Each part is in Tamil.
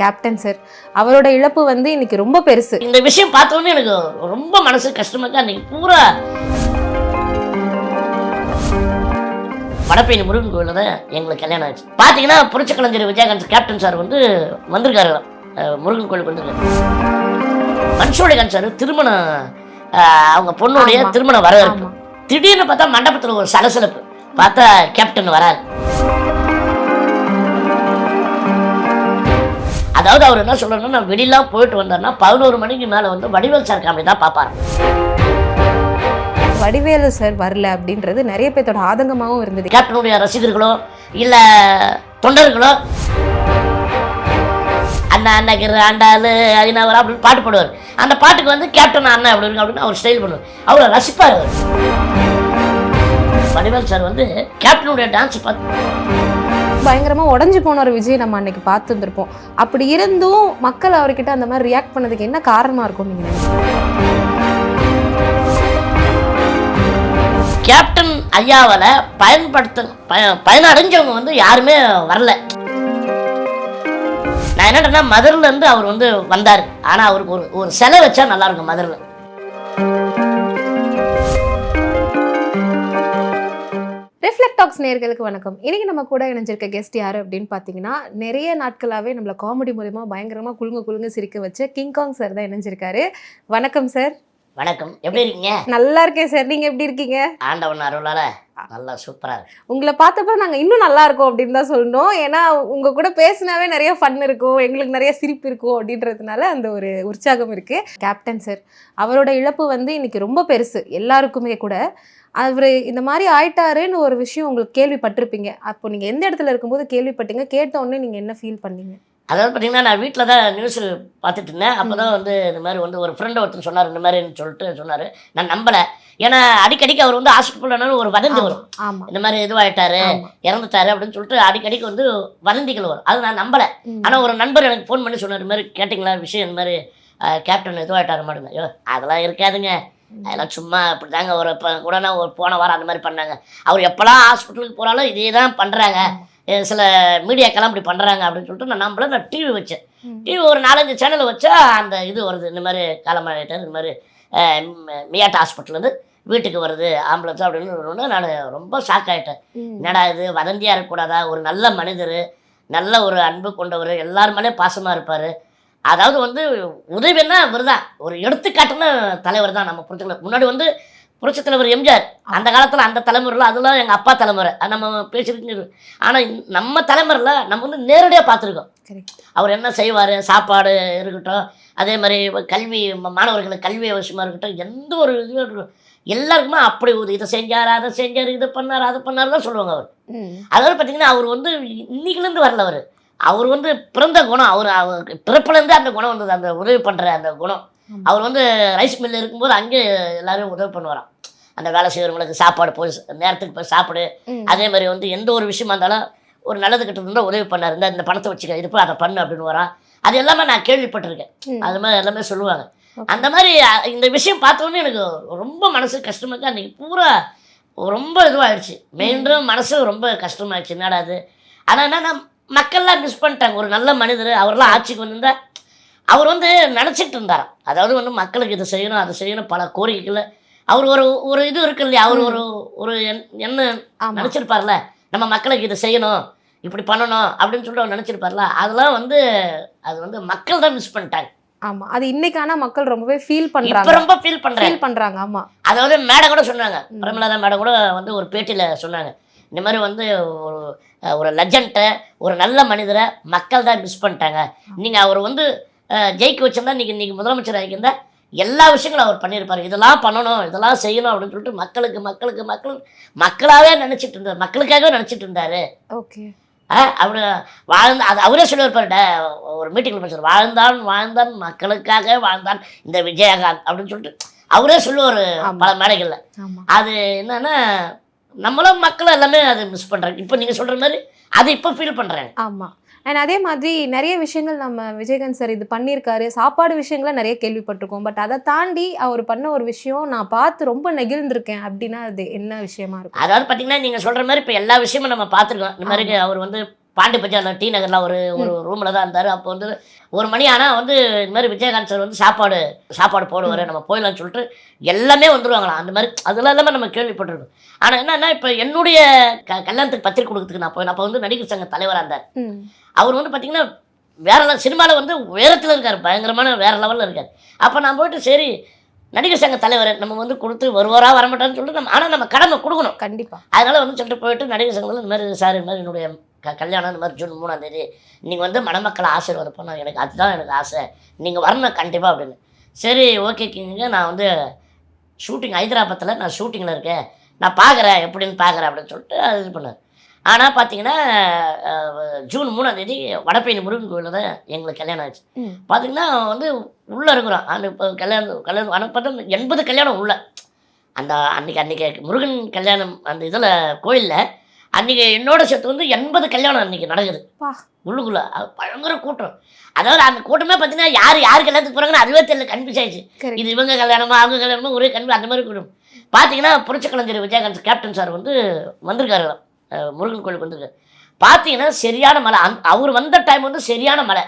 கேப்டன் சார் அவரோட இழப்பு வந்து இன்னைக்கு ரொம்ப பெருசு. இந்த விஷயம் பார்த்தோன்னே எனக்கு ரொம்ப மனசு கஷ்டமா இருக்கு. அன்னைக்கு பூரா வடப்பயணி முருகன் கோயிலில் தான் எங்களுக்கு கல்யாணம் ஆச்சு. பார்த்தீங்கன்னா புரட்சி கலைஞர் விஜயகாந்த் கேப்டன் சார் வந்து வந்திருக்காரு. முருகன் கோயிலுக்கு வந்திருக்காரு. மன்சூரிகாந்த் சார் திருமணம் அவங்க பொண்ணுடைய. திருமணம் வர இருக்கு ஆமா. திடீர்னு பார்த்தா மண்டபத்தில் ஒரு சலசலப்பு. பார்த்தா கேப்டன் வராரு. அதாவது அவர் என்ன சொல்லணும்னா நான் வெளியெல்லாம் போயிட்டு வந்தாருன்னா பதினோரு மணிக்கு மேலே வந்து வடிவேல் சார் காமெடி தான் பார்ப்பாரு வடிவேலு சார் வரல அப்படின்றது நிறைய பேர்த்தோட ஆதங்கமாவும் இருந்தது. கேப்டனுடைய ரசிகர்களோ இல்லை தொண்டர்களோ அண்ணா அண்ணகிற ஆண்டாளு அகினவர் அப்படின்னு பாட்டு பாடுவார். அந்த பாட்டுக்கு வந்து கேப்டன் அண்ணன் அப்படி இருக்கு அப்படின்னு அவர் ஸ்டைல் பண்ணுவார். அவரை ரசிப்பார் அவர். வடிவேல் சார் வந்து கேப்டனுடைய டான்ஸ் பார்த்து பயங்கரமாக உடஞ்சு போன ஒரு விஜய் நம்ம அன்னைக்கு பார்த்துருந்துருப்போம் அப்படி இருந்தும் மக்கள் அவர்கிட்ட அந்த மாதிரி ரியாக்ட் பண்ணதுக்கு என்ன காரணமா இருக்கும் நீங்கள் நினைக்கிறீங்க? கேப்டன் ஐயாவில் பயன்படுத்த பய பயனடைஞ்சவங்க வந்து யாருமே வரல. நான் என்னட்டேன்னா மதுரில் இருந்து அவர் வந்து வந்தார். ஆனால் அவருக்கு ஒரு ஒரு சிலை வச்சா நல்லா இருக்கும் மதுரில் ரிஃப்ளெக்ட் டாக்ஸ் நேர்களுக்கு வணக்கம். இன்னைக்கு நம்ம கூட இணைஞ்சிருக்க கெஸ்ட் யாரு அப்படின்னு பார்த்தீங்கன்னா நிறைய நாட்களாவே நம்மள காமெடி மூலியமா பயங்கரமா குலுங்க குலுங்க சிரிக்க வச்ச கிங்காங் சார் தான் இணைஞ்சிருக்காரு. வணக்கம் சார் வணக்கம். எப்படி இருக்கீங்க? நல்லா இருக்கேன் சார் நீங்க எப்படி இருக்கீங்க? ஆண்டவன் அருளால நல்லா சூப்பரா இருக்கு. உங்களை பார்த்தப்ப நாங்க இன்னும் நல்லா இருக்கோம் அப்படின்னு தான் சொல்லணும். ஏன்னா உங்க கூட பேசினாவே நிறைய ஃபன் இருக்கும். எங்களுக்கு நிறைய சிரிப்பு இருக்கும் அப்படின்றதுனால அந்த ஒரு உற்சாகம் இருக்கு. கேப்டன் சார் அவரோட இழப்பு வந்து இன்னைக்கு ரொம்ப பெருசு. எல்லாருக்குமே கூட. அவர் இந்த மாதிரி ஆயிட்டாருன்னு ஒரு விஷயம் உங்களுக்கு கேள்விப்பட்டிருப்பீங்க. அப்போ நீங்க எந்த இடத்துல இருக்கும்போது கேள்விப்பட்டீங்க? கேட்ட உடனே நீங்க என்ன ஃபீல் பண்ணீங்க? அதாவது பார்த்தீங்கன்னா நான் வீட்டில் தான் நியூஸ் பார்த்துட்டு இருந்தேன் அப்போ தான் வந்து இந்த மாதிரி வந்து ஒரு ஃப்ரெண்ட் ஒருத்தர் சொன்னார் இந்த மாதிரின்னு சொல்லிட்டு சொன்னார். நான் நம்பலை. ஏன்னா அடிக்கடிக்கு அவர் வந்து ஹாஸ்பிட்டல் ஒரு வதந்தி வரும். இந்த மாதிரி இதுவாயிட்டாரு ஆமா. இறந்துட்டாரு அப்படின்னு சொல்லிட்டு அடிக்கடிக்கு வந்து வதந்திகள் வரும். அது நான் நம்பலை. ஆனால் ஒரு நண்பர் எனக்கு ஃபோன் பண்ணி சொன்னார் இந்த மாதிரி கேட்டிங்களா? விஷயம் இந்த மாதிரி கேப்டன் இதுவாயிட்டாரு மாட்டேங்க ஐயோ அதெல்லாம் இருக்காதுங்க. அதெல்லாம் சும்மா இப்படி தாங்க ஒரு இப்போ கூட ஒரு போன வாரம் அந்த மாதிரி பண்ணாங்க. அவர் எப்போல்லாம் ஹாஸ்பிட்டலுக்கு போகிறாலும் இதே தான் பண்ணுறாங்க சில மீடியாக்கெல்லாம் இப்படி பண்ணுறாங்க அப்படின்னு சொல்லிட்டு நான் நம்பல. நான் டிவி வச்சேன். டிவி ஒரு நாலஞ்சு சேனல் வச்சா அந்த இது வருது. இந்த மாதிரி காலமாயிட்டார் இந்த மாதிரி மியாட் ஹாஸ்பிட்டல்லேருந்து வீட்டுக்கு வருது. ஆம்புலன்ஸ் அப்படின்னு நான் ரொம்ப ஷாக் ஆகிட்டேன். என்னடா இது? வதந்தியாக இருக்கக்கூடாதா? ஒரு நல்ல மனிதர் நல்ல ஒரு அன்பு கொண்டவர் எல்லார் மேலேயும் பாசமாக இருப்பார். அதாவது வந்து உதவின்னா இவர் தான் ஒரு எடுத்துக்காட்டுன தலைவர் தான் நம்ம புரட்சி முன்னாடி வந்து புரட்சி தலைவர் எம்ஜிஆர். அந்த காலத்தில் அந்த தலைமுறையில் அதெல்லாம் எங்கள் அப்பா தலைமுறை. நம்ம பேசிட்டு ஆனால் நம்ம தலைமுறையில் நம்ம வந்து நேரடியாக பார்த்துருக்கோம். அவர் என்ன செய்வார்? சாப்பாடு இருக்கட்டும் அதே மாதிரி கல்வி மாணவர்களுக்கு கல்வி அவசியமாக இருக்கட்டும் எந்த ஒரு இதுவும் இருக்கட்டும். எல்லாருக்குமே அப்படி ஒரு இதை செஞ்சார் அதை செஞ்சார் இதை பண்ணார் அதை பண்ணார் தான் சொல்லுவாங்க அவர். அதாவது பார்த்தீங்கன்னா அவர் வந்து இன்னைக்குலேருந்து வரல அவர். அவர் வந்து பிறந்த குணம் அவர் அவர் பிறப்புலேருந்து அந்த குணம் வந்தது அந்த உதவி பண்ணுற அந்த குணம். அவர் வந்து ரைஸ் மில்லில் இருக்கும்போது அங்கே எல்லாரும் உதவி பண்ணுவாராம். அந்த வேலை செய்கிறவங்களுக்கு சாப்பாடு போய் நேரத்துக்கு போய் சாப்பிடு. அதே மாதிரி வந்து எந்த ஒரு விஷயமா இருந்தாலும் ஒரு நல்லது கிட்ட இருந்தால் உதவி பண்ணார். இந்த இந்த பணத்தை வச்சுக்க இது போய் அதை பண்ணு அப்படின்னு வரான் அது எல்லாமே நான் கேள்விப்பட்டிருக்கேன். அது மாதிரி எல்லாமே சொல்லுவாங்க. அந்த மாதிரி இந்த விஷயம் பார்த்தோன்னே எனக்கு ரொம்ப மனசு கஷ்டமா இருக்கு அன்றைக்கி பூரா ரொம்ப இதுவாகிடுச்சு மீண்டும் மனசு ரொம்ப கஷ்டமாயிடுச்சு. என்னடா அது ஆனால் என்னன்னா மக்கள்லாம் மிஸ் பண்ணிட்டாங்க. ஒரு நல்ல மனிதர் அவர்லாம் ஆட்சிக்கு வந்திருந்தா அவர் வந்து நினச்சிட்டு இருந்தாராம். அதாவது வந்து மக்களுக்கு இது செய்யணும் அதை செய்யணும் பல கோரிக்கைகளை. அவர் ஒரு ஒரு இது இருக்கு இல்லையா? அவர் ஒரு ஒரு என்ன நினச்சிருப்பார்ல? நம்ம மக்களுக்கு இதை செய்யணும் இப்படி பண்ணணும் அப்படின்னு சொல்லிட்டு அவர் நினச்சிருப்பார்ல? அதெல்லாம் வந்து அது வந்து மக்கள் தான் மிஸ் பண்ணிட்டாங்க. ஆமா. அது இன்னைக்கான மக்கள் ரொம்பவே ஃபீல் பண்றாங்க. ரொம்ப ஃபீல் பண்ணுறாங்க ஃபீல் பண்றாங்க ஆமா. அதாவது மேடம் கூட சொன்னாங்க. பிரமலாதா மேடம் கூட வந்து ஒரு பேட்டியில் சொன்னாங்க. இந்த மாதிரி வந்து ஒரு ஒரு லெஜண்ட்டை ஒரு நல்ல மனிதரை மக்கள் தான் மிஸ் பண்ணிட்டாங்க. நீங்கள் அவர் வந்து ஜெயிக்க வச்சிருந்தா நீங்கள் இன்றைக்கி முதலமைச்சர் ஆகியிருந்தா எல்லா விஷயங்களும் அவர் பண்ணியிருப்பார் இதெல்லாம் பண்ணணும் இதெல்லாம் செய்யணும் அப்படின்னு சொல்லிட்டு மக்களுக்கு மக்களுக்கு மக்கள் மக்களாகவே நினச்சிட்டு இருந்தார். மக்களுக்காகவே நினச்சிட்டு இருந்தார். ஓகே. அப்படி வாழ்ந்த அது அவரே சொல்லியிருப்பார் ஒரு மீட்டிங்கில் பேசுவார் வாழ்ந்தான் வாழ்ந்தான் மக்களுக்காக வாழ்ந்தான் இந்த விஜயகாந்த். அப்படின்னு சொல்லிட்டு அவரே சொல்லுவார். பல மேடைகளில். அது என்னன்னா நம்மளும் மக்கள் எல்லாமே அதை மிஸ் பண்ணுறாங்க இப்போ நீங்கள் சொல்கிற மாதிரி அதை இப்போ ஃபீல் பண்ணுறாங்க ஆமா. அண்ட் அதே மாதிரி நிறைய விஷயங்கள் நம்ம விஜயகாந்த் சார் இது பண்ணியிருக்காரு. சாப்பாடு விஷயங்களை நிறைய கேள்விப்பட்டிருக்கோம். பட் அதை தாண்டி அவர் பண்ண ஒரு விஷயம் நான் பார்த்து ரொம்ப நெகிழ்ந்திருக்கேன் அப்படின்னா அது என்ன விஷயமா இருக்கும்? அதாவது பார்த்தீங்கன்னா நீங்கள் சொல்கிற மாதிரி இப்போ எல்லா விஷயமும் நம்ம பார்த்துருக்கோம். இந்த மாதிரி அவர் வந்து பாண்டி பஜாரில் டி நகரில் ஒரு ஒரு ரூமில் தான் இருந்தார். அப்போ வந்து ஒரு மணி ஆனால் வந்து இந்த மாதிரி விஜயகாந்த் சார் வந்து சாப்பாடு சாப்பாடு போடுவார். நம்ம போயிடலாம்னு சொல்லிட்டு எல்லாமே வந்துருவாங்களாம். அந்த மாதிரி அதெல்லாம் எல்லாமே நம்ம கேள்விப்பட்டிருக்கோம். ஆனால் என்னன்னா இப்போ என்னுடைய க கல்யாணத்துக்கு பத்திரிக்கை கொடுக்கறதுக்கு நான் போய் அப்போ வந்து நடிகர் சங்க தலைவராக இருந்தார். அவர் வந்து பார்த்தீங்கன்னா வேற சினிமாவில் வந்து உயரத்தில் இருக்கார். பயங்கரமான வேற லெவலில் இருக்கார். அப்போ நான் போயிட்டு சரி நடிகர் சங்க தலைவர் நம்ம வந்து கொடுத்து வருவாரா வரமாட்டான்னு சொல்லிட்டு நம்ம ஆனால் நம்ம கடமை கொடுக்கணும். கண்டிப்பா. அதனால வந்து சொல்லிட்டு போயிட்டு நடிகர் சங்கத்தில் இந்த மாதிரி சார் இந்த மாதிரி என்னுடைய க கல்யாணம் இந்த மாதிரி ஜூன் மூணாம் தேதி. நீங்கள் வந்து மணமக்களை ஆசீர்வாதம் எனக்கு அதுதான் எனக்கு ஆசை. நீங்கள் வரணும் கண்டிப்பாக அப்படின்னு. சரி ஓகே கிங்க நான் வந்து ஷூட்டிங் ஹைதராபாத்தில் நான் ஷூட்டிங்கில் இருக்கேன். நான் பார்க்குறேன் எப்படின்னு பார்க்குறேன் அப்படின்னு சொல்லிட்டு அது இது பண்ணார் ஆனால் பார்த்தீங்கன்னா ஜூன் மூணாம் தேதி வடப்பயணி முருகன் கோயிலில் தான் எங்களுக்கு கல்யாணம் ஆச்சு. பார்த்தீங்கன்னா வந்து உள்ளே இருக்கிறோம் அந்த இப்போ கல்யாணம் கல்யாணம் ஆனால் பார்த்தா எண்பது கல்யாணம் உள்ள. அந்த அன்னைக்கு அன்னைக்கு முருகன் கல்யாணம் அந்த இதில் கோயிலில் அன்னைக்கு என்னோட சேர்த்து வந்து எண்பது கல்யாணம் அன்னைக்கு நடக்குது. உள்ளுக்குள்ள. பயங்கர கூட்டம். அதாவது அந்த கூட்டமே பார்த்தீங்கன்னா யார் யார் கல்யாணத்துக்கு போகிறாங்கன்னு அதுவே தெரியல கன்ஃபியூஸ் ஆயிடுச்சு. இது இவங்க கல்யாணமா அவங்க கல்யாணமா ஒரே கன்ஃபியூ அந்த மாதிரி கூட்டம். பார்த்தீங்கன்னா புரட்சி கலைஞர் விஜயகாந்த் கேப்டன் சார் வந்து வந்திருக்காரு. முருகன் கோயிலுக்கு வந்திருக்காரு. பார்த்தீங்கன்னா சரியான மழை. அந் அவர் வந்த டைம் வந்து சரியான மழை.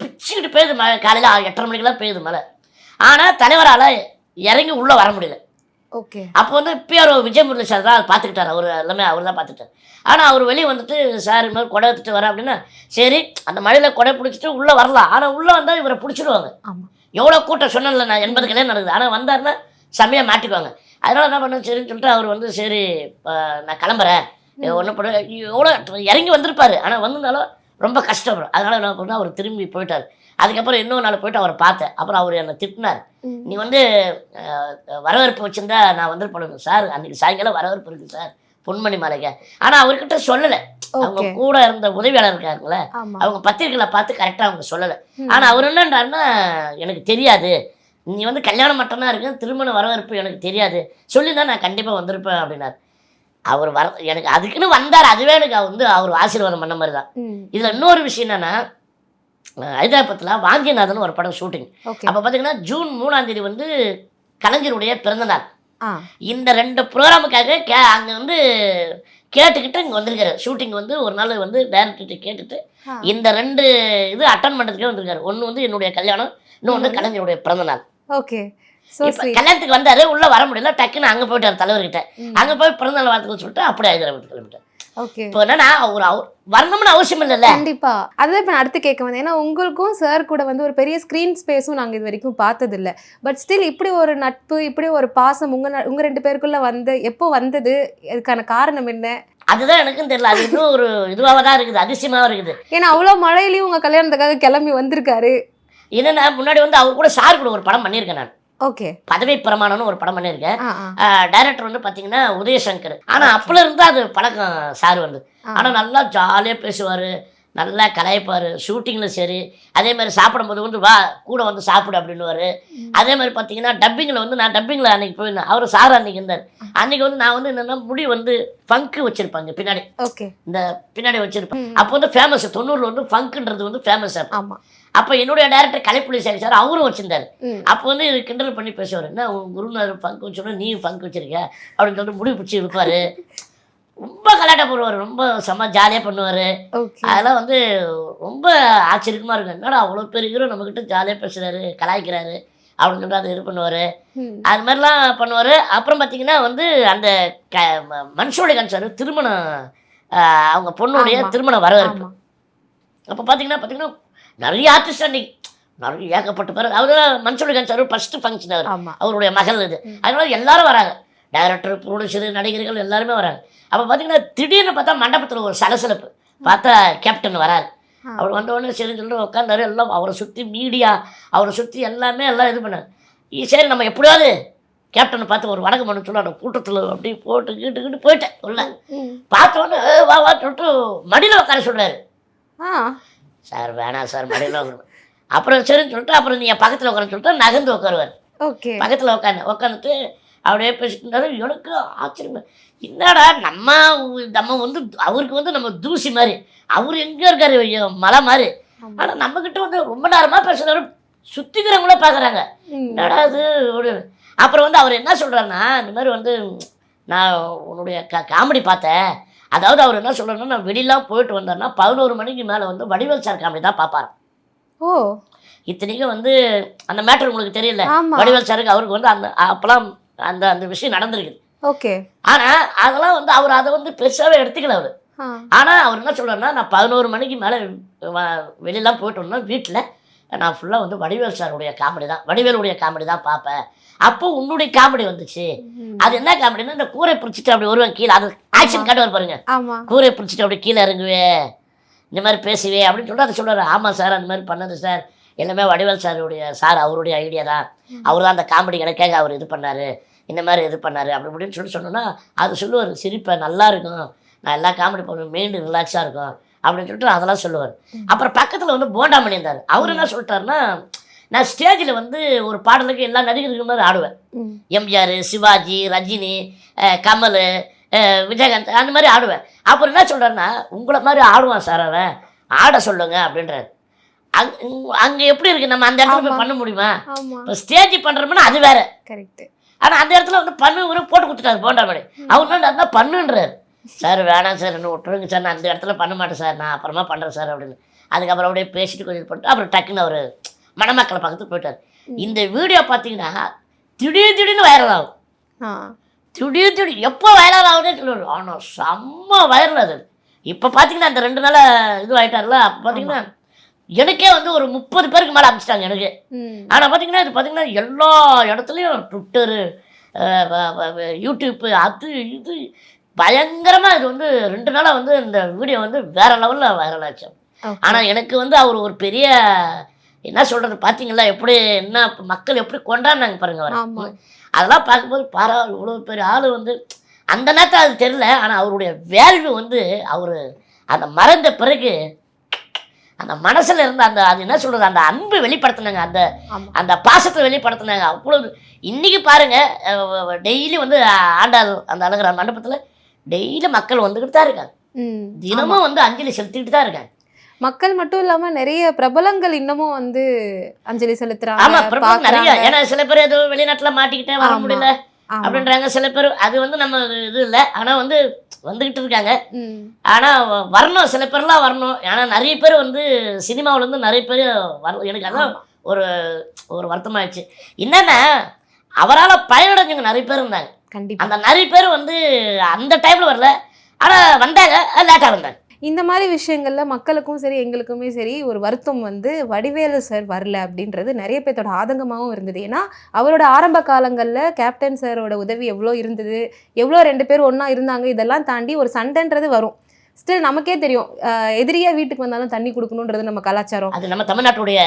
பிச்சுக்கிட்டு பெய்யுது மழை. காலையில் எட்டரை மணிக்கெல்லாம் பெய்யுது மழை. ஆனால் தலைவரால் இறங்கி உள்ளே வர முடியல. அப்போ வந்து பிஆர்ஓ விஜய் முரளி சார் தான் பார்த்துக்கிட்டார் அவர் எல்லாமே அவர் தான் பார்த்துட்டார் ஆனால் அவர் வெளியே வந்துட்டு சார் இந்த மாதிரி கொடை எடுத்துட்டு வர அப்படின்னா சரி அந்த மழையில் கொடை பிடிச்சிட்டு உள்ளே வரலாம். ஆனால் உள்ளே வந்தால் இவரை பிடிச்சிடுவாங்க எவ்வளோ கூட்டம் சொன்னல நான் எண்பது கல்யாணம் நடக்குது. ஆனால் வந்தாருன்னா செம்மையாக மாட்டிக்குவாங்க. அதனால என்ன பண்ண சரின்னு சொல்லிட்டு அவர் வந்து சரி நான் கிளம்புறேன். ஒன்றும் பண்ண எவ்வளோ இறங்கி வந்திருப்பாரு. ஆனால் வந்திருந்தாலும் ரொம்ப கஷ்டப்படும். அதனால என்ன பண்ணா அவர் திரும்பி போயிட்டார். அதுக்கப்புறம் இன்னொரு நாள் போயிட்டு அவரை பார்த்தேன். அப்புறம் அவர் என்னை திட்டினார். நீ வந்து வரவேற்பு வச்சிருந்தா நான் வந்துருப்பேன் சார். அன்னைக்கு சாயங்காலம் வரவேற்பு இருக்கு சார். பொன்மணி மாலைங்க ஆனால் அவர்கிட்ட சொல்லலை. அவங்க கூட இருந்த உதவியாளர் இருக்காருங்களே ஆமா. அவங்க பத்திரிக்கைகளை பார்த்து கரெக்டாக அவங்க சொல்லலை. ஆனால் அவர் என்னன்றாருன்னா எனக்கு தெரியாது. நீ வந்து கல்யாணம் மட்டும்தான் இருக்கு திருமண வரவேற்பு எனக்கு தெரியாது. சொல்லியிருந்தா நான் கண்டிப்பாக வந்திருப்பேன் அப்படின்னார். அவர் வர எனக்கு அதுக்குன்னு வந்தார். அதுவே எனக்கு வந்து அவர் ஆசீர்வாதம் பண்ண மாதிரி தான். இதில் இன்னொரு விஷயம் என்னன்னா ஹைதராபாத்தில் வாங்கியநாதன் ஒரு படம் ஷூட்டிங். அப்போ பார்த்தீங்கன்னா ஜூன் மூணாம் தேதி வந்து கலைஞருடைய பிறந்த நாள் ஆ. இந்த ரெண்டு ப்ரோக்ராமுக்காக கே அங்கே வந்து கேட்டுக்கிட்டு இங்கே வந்திருக்காரு. ஷூட்டிங் வந்து ஒரு நாள் வந்து டேரக்டர்கிட்ட கேட்டுட்டு. இந்த ரெண்டு இது அட்டன் பண்ணுறதுக்கே வந்திருக்காரு. ஒன்று வந்து என்னுடைய கல்யாணம் இன்னொன்று கலைஞருடைய பிறந்த நாள் ஓகே கல்யாணத்துக்கு வந்தாரு உள்ள வர முடியல டக்குன்னு அங்கே போயிட்டார் தலைவர்கிட்ட. அங்கே போய் பிறந்த நாள் வாழ்த்துக்கள் சொல்லிட்டு அப்படியே ஹைதராபாத் கிளம்பிட்டார். இப்போ என்னன்னா அவர் வரணும்னு அவசியம் இல்லைல்ல? கண்டிப்பா. அதுதான் இப்ப அடுத்து கேட்க வந்தேன். ஏன்னா உங்களுக்கும் சார் கூட வந்து ஒரு பெரிய ஸ்கிரீன் ஸ்பேஸும் நாங்க இது வரைக்கும் பார்த்தது இல்ல பட் ஸ்டில் இப்படி ஒரு நட்பு இப்படி ஒரு பாசம் உங்க உங்க ரெண்டு பேருக்குள்ள வந்து எப்போ வந்தது? அதுக்கான காரணம் என்ன? அதுதான் எனக்கும் தெரியல. அது இன்னும் ஒரு இதுவாக தான் இருக்குது அதிசயமாக இருக்குது. ஏன்னா அவ்வளோ மழையிலயும் உங்க கல்யாணத்துக்காக கிளம்பி வந்திருக்காரு. என்னன்னா முன்னாடி வந்து அவர் கூட சார் கூட ஒரு படம் பண்ணியிருக்கேன் நான். ஓகே. பதவி பிரமாணம்னு ஒரு படம் பண்ணியிருக்கேன். டைரக்டர் வந்து பார்த்தீங்கன்னா உதயசங்கர். ஆனால் அப்பல இருந்து அது பழக்கம் சார் வந்து. ஆனால் நல்லா ஜாலியாக பேசுவார். நல்லா கலாய்ப்பார். ஷூட்டிங்கில் சரி. அதே மாதிரி சாப்பிடும்போது வந்து வா கூட வந்து சாப்பிடு அப்படின்னுவாரு. அதே மாதிரி பார்த்தீங்கன்னா டப்பிங்கில் வந்து நான் டப்பிங்கில் அன்னைக்கு போயிருந்தேன். அவர் சார் அன்னைக்கு இருந்தார். அன்னைக்கு வந்து நான் வந்து என்னென்னா முடி வந்து ஃபங்க்கு வச்சுருப்பாங்க பின்னாடி. ஓகே. இந்த பின்னாடி வச்சுருப்பேன். அப்போ வந்து ஃபேமஸ் தொண்ணூறில் வந்து ஃபங்க்குன்றது வந்து ஃபேமஸ் ஆமா. அப்போ என்னுடைய டேரக்டர் கலைப்புலி சார் சார் அவரும் வச்சிருந்தாரு. அப்போ வந்து இது கிண்டல் பண்ணி பேசுவார். என்ன உன் குருநாதர் ஃபங்க் வச்சோன்னா நீ ஃபங்க் வச்சிருக்க அப்படின்னு சொல்லிட்டு முடி பிடிச்சி இருப்பார் ரொம்ப கலாட்டா போடுவார். ரொம்ப செம்ம ஜாலியாக பண்ணுவார். அதெல்லாம் வந்து ரொம்ப ஆச்சரியமாக இருக்கும். என்னடா அவ்வளோ பெரிய ஹீரோ நம்மக்கிட்ட ஜாலியாக பேசுகிறாரு கலாய்க்கிறாரு அப்படின்னு சொல்லிட்டு அதை இது பண்ணுவார். அது மாதிரிலாம் பண்ணுவார். அப்புறம் பார்த்தீங்கன்னா வந்து அந்த க ம- மன்சூரிகாந்த் சார் திருமணம் அவங்க பொண்ணுடைய. திருமணம் வரவேற்பு. அப்போ பார்த்தீங்கன்னா பார்த்தீங்கன்னா நிறைய ஆர்டிஸ்ட் அன்னைக்கு நிறைய ஏகப்பட்ட பேர் அவர் மன்சூரிகாந்த் சார் ஃபஸ்ட்டு ஃபங்க்ஷன் அவர். அவருடைய மகள் இது. அதனால எல்லாரும் வராங்க. டைரக்டர் ப்ரொடியூசர் நடிகர்கள் எல்லாருமே வராங்க. அப்போ பார்த்தீங்கன்னா திடீர்னு பார்த்தா மண்டபத்தில் ஒரு சலசலப்பு. பார்த்தா கேப்டன் வராரு. அவர் வந்த உடனே சரின்னு சொல்லிட்டு உட்காந்தாரு எல்லாம் அவரை சுற்றி மீடியா அவரை சுற்றி எல்லாமே எல்லாம் இது பண்ணாங்க இ- சரி நம்ம எப்படியாவது கேப்டனை பார்த்து ஒரு வணக்கம் பண்ண சொல்ல அந்த கூட்டத்தில் அப்படி போட்டு கிட்டு போயிட்டேன். உள்ள. ம். பார்த்த உடனே "ஏ, வா வா சொல்லிட்டு மடியில் உட்கார சொல்றாரு. ஆ. சார் வேணாம் சார் மடியில் உட்காரு அப்புறம் சரின்னு சொல்லிட்டு அப்புறம் நீ என் பக்கத்தில் உட்கார சொல்லிட்டு நகர்ந்து உட்காருவார். ஓகே. பக்கத்தில் உட்காந்து உட்காந்துட்டு அப்படியே பேசிட்டு எனக்கு ஆச்சரியமா என்னடா நம்ம நம்ம வந்து அவருக்கு வந்து நம்ம தூசி மாதிரி அவர் எங்கே இருக்காரு மலை மாதிரி. ஆனால் நம்மக்கிட்ட வந்து ரொம்ப நேரமாக பேசுகிறாரு சுற்றிக்கிறவங்கள பார்க்குறாங்க. என்னடா அது. அப்புறம் வந்து அவர் என்ன சொல்கிறாருன்னா இந்த மாதிரி வந்து நான் உன்னுடைய கா காமெடி பார்த்தேன். அதாவது அவர் என்ன சொல்றேன்னா நான் வெளியெல்லாம் போயிட்டு வந்தாருன்னா பதினோரு மணிக்கு மேலே வந்து வடிவேல் சார் காமெடி தான் பார்ப்பாரு ஓ. இத்தனைக்கும் வந்து அந்த மேட்டர் உங்களுக்கு தெரியல? வடிவேல் சாருக்கு அவருக்கு வந்து அந்த அப்போலாம் அந்த அந்த விஷயம் நடந்திருக்குது ஓகே. ஆனால் அதெல்லாம் வந்து அவர் அதை வந்து பெருசாகவே எடுத்துக்கல அவர். ஆனால் அவர் என்ன சொல்றாருன்னா நான் பதினோரு மணிக்கு மேலே வெளியெல்லாம் போயிட்டு வந்தோம்னா வீட்டில் நான் ஃபுல்லாக வந்து வடிவேல் சாருடைய காமெடி தான். வடிவேலுடைய காமெடி தான் பார்ப்பேன். அப்போ உன்னுடைய காமெடி வந்துச்சு. அது என்ன காமெடினா இந்த கூரை பிடிச்சிட்டு அப்படி வருவேன் கீழே அது ஆக்ஷன் காட்டுவார் பாருங்க. கூரை பிடிச்சிட்டு அப்படி கீழே இறங்குவே. இந்த மாதிரி பேசுவே அப்படின்னு சொல்லிட்டு அதை சொல்றாரு. ஆமாம் சார் அந்த மாதிரி பண்ணது சார். எல்லாமே வடிவேல் சாருடைய சார் அவருடைய ஐடியா தான். அவர் தான் அந்த காமெடி கிடைக்காக அவர் இது பண்ணாரு. இந்த மாதிரி இது பண்ணாரு அப்படி இப்படின்னு சொல்லி சொன்னோன்னா அது சொல்லுவார் சிரிப்பேன் நல்லா இருக்கும். நான் எல்லா காமெடி பண்ணுவேன் மைண்டு ரிலாக்ஸாக இருக்கும். அப்படின்னு சொல்லிட்டு அதெல்லாம் சொல்லுவார் அப்புறம் பக்கத்தில் வந்து போண்டாமணி இருந்தார். அவர் என்ன சொல்லிட்டாருன்னா நான் ஸ்டேஜில் வந்து ஒரு பாடலுக்கு எல்லா நடிகர்கள் மாதிரி ஆடுவேன். எம்ஜிஆர் சிவாஜி ரஜினி கமல் விஜயகாந்த் அந்த மாதிரி ஆடுவேன். அப்புறம் என்ன சொல்கிறேன்னா உங்களை மாதிரி ஆடுவான் சார் அவன். ஆட சொல்லுங்க அப்படின்றாரு. அங் அங்கே எப்படி இருக்கு? நம்ம அந்த இடத்துல போய். பண்ண முடியுமா? இப்போ ஸ்டேஜ் பண்ணுறோம்னா அது வேற. கரெக்ட் ஆனால் அந்த இடத்துல வந்து பண்ணு ஒரு போட்டு கொடுத்துட்டாரு போண்டாமணி. அவர் என்ன பண்ணுன்றாரு. சார் வேணாம் சார் என்ன விட்டுருங்க சார் நான் அந்த இடத்துல பண்ண மாட்டேன் சார் நான் அப்புறமா பண்ணுறேன் சார் அப்படின்னு. அதுக்கப்புறம் அப்படியே பேசிட்டு கொஞ்சம் பண்ணிட்டு அப்புறம் டக்குன்னு அவர் மணமக்களை பக்கத்துக்கு போயிட்டார். இந்த வீடியோ பார்த்தீங்கன்னா திடீர் திடீர்னு வைரல் ஆகும். திடீர் திடீர் எப்போ வைரல் ஆகுதே சொல்லுவார் ஆனால் செம்ம வைரல் அது. இப்போ பார்த்தீங்கன்னா அந்த ரெண்டு நாள் இது ஆயிட்டார்ல அப்போ பார்த்தீங்கன்னா எனக்கே வந்து ஒரு முப்பது பேருக்கு மேலே அனுப்பிச்சிட்டாங்க எனக்கு. ஆனால் பார்த்தீங்கன்னா இது பார்த்தீங்கன்னா எல்லா இடத்துலையும் ட்விட்டரு யூடியூப்பு அது இது பயங்கரமாக இது வந்து ரெண்டு நாளாக வந்து இந்த வீடியோ வந்து வேற லெவலில் வைரல் ஆச்சு. ஆனால் எனக்கு வந்து அவர் ஒரு பெரிய என்ன சொல்கிறது பார்த்தீங்களா எப்படி என்ன மக்கள் எப்படி கொண்டாடினாங்க பாருங்க அதெல்லாம் பார்க்கும்போது பாரா இவ்வளோ பெரிய ஆள் வந்து அந்த நேரத்தில் அது தெரியல ஆனால் அவருடைய வேல்யூ வந்து அவர் அந்த மறைந்த பிறகு அந்த மனசில் இருந்த அந்த அது என்ன சொல்கிறது அந்த அன்பு வெளிப்படுத்தினாங்க அந்த அந்த பாசத்தை வெளிப்படுத்தினாங்க. அவ்வளவு இன்னைக்கு பாருங்க டெய்லி வந்து ஆண்டாள் அந்த அழகிற மண்டபத்தில் டெய்லி மக்கள் வந்துக்கிட்டு தான் இருக்காங்க தினமும் வந்து அஞ்சலி செலுத்திக்கிட்டு தான் இருக்காங்க மக்கள் மட்டும் இல்லாம நிறைய பிரபலங்கள் இன்னமும் வந்து அஞ்சலி ஆமா செலுத்துறாங்க பிரபலம் நிறைய. ஏன்னா சில பேர் ஏதோ வெளிநாட்டுல மாட்டிக்கிட்டே வர ஆமா. முடியல ஆமா. அப்படின்றாங்க சில பேர் அது வந்து நம்ம இது இல்லை ஆனா வந்து வந்துகிட்டு இருக்காங்க. ஆனா வரணும் சில பேர்லாம் வரணும் ஏன்னா நிறைய பேர் வந்து சினிமாவுல இருந்து நிறைய பேர் வர எனக்கு அதான் ஆமா. ஒரு ஒரு வருத்தமாயிடுச்சு என்னன்னா அவரால் பயனடைஞ்சவங்க நிறைய பேர் இருந்தாங்க கண்டிப்பா. அந்த நிறைய பேர் வந்து அந்த டைம்ல வரல. ஆனா வந்தாங்க லேட்டா வந்தாங்க. இந்த மாதிரி விஷயங்கள்ல மக்களுக்கும் சரி எங்களுக்குமே சரி ஒரு வருத்தம் வந்து வடிவேலு சார் வரல அப்படின்றது நிறைய பேர்த்தோட ஆதங்கமாகவும் இருந்தது. ஏன்னா அவரோட ஆரம்ப காலங்களில் கேப்டன் சாரோட உதவி எவ்வளோ இருந்தது எவ்வளோ ரெண்டு பேரும் ஒன்றா இருந்தாங்க இதெல்லாம் தாண்டி ஒரு சண்டைன்றது வரும். ஸ்டில் நமக்கே தெரியும். அஹ் எதிரியா வீட்டுக்கு வந்தாலும் தண்ணி கொடுக்கணுன்றது நம்ம கலாச்சாரம். அது நம்ம தமிழ்நாட்டுடைய.